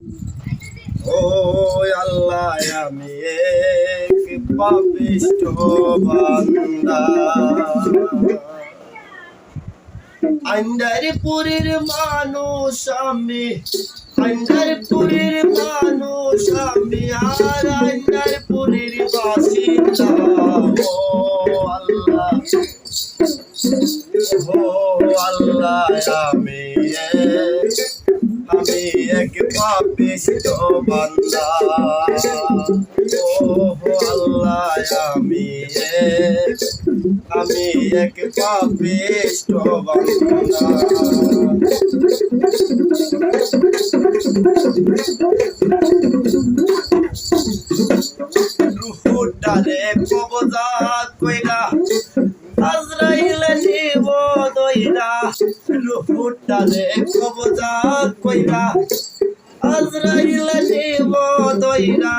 ও আল্লাহ আমি এক পাপিষ্ট বান্দা। আন্ডারপুরের মানুষ আমি আন্ডারপুরের মানুষ আমি, আর আন্ডারপুরের বাসিন্দা। পাপিষ্ট আমি এক আমি এক পাপিষ্ট বান্দা রুহুটারে কবজা কইরা আজরাইলে নিব দইরা রুহুটারে কবজা কইরা আজরাইলে নিব দইরা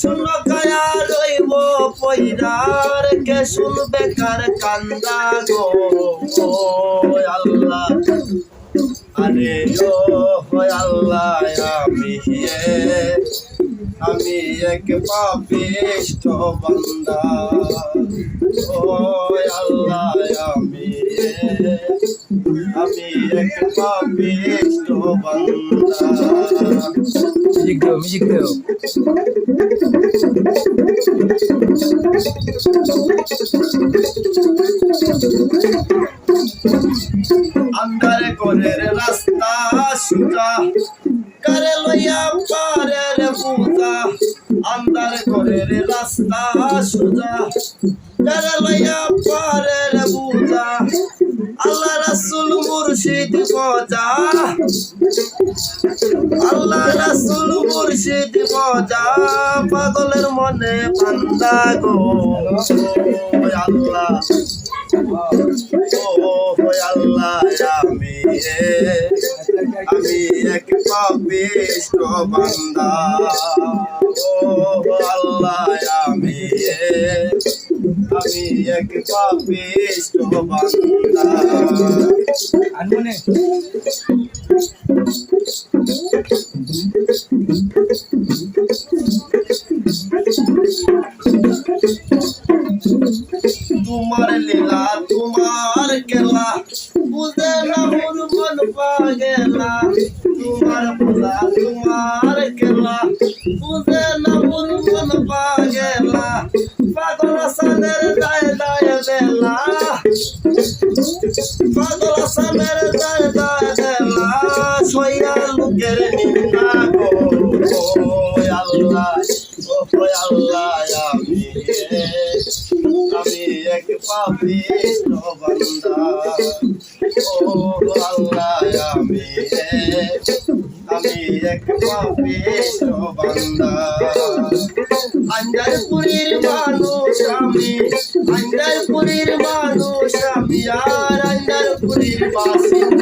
শুন কায়া রইব পয়রার কে শুনবে কান্দা গো? আল্লাহ, আরে ও আল্লাহ, আমি আমি এক পাপিষ্ট বান্দা। ও আল্লাহ, আমি আমি এক পাপিষ্ট Music daw, music daw. আন্ধার কোণের রাস্তা সুজা। করে লইয়া পারের পূজা। আন্ধার কোণের রাস্তা সুজা। করে লইয়া পারের পূজা। আল্লাহ রাসুল মুর্শিদ বজা আল্লাহ রাসুল মুর্শিদ বজা পাগলের মনে বান্দা গো। আল্লাহ। ও আল্লাহ, আমি আমি এক পাপিষ্ট বান্দা। ও আল্লাহ, আমি আমি এক পাপিষ্ট বান্দা Ano na eh? তোমার লীলা তোমার খেলা বুঝে না মোর মন পাগেলা তোমার বোলা তোমার খেলা বুঝে না মোর মন পাগেলা পাগল সানের দায় দায় বেলা। পাগল সানের দায় দায় বেলা। সইয়া লোকের নিন্দা গো আল্লাহ ও আল্লাহ আমি। আমি এক পাপিষ্ট বান্দা। ও আল্লাহ আমি। আন্ডারপুরের মানুষ আমি আন্ডারপুরের মানুষ আমি আর আন্ডারপুরের বাসিন্দা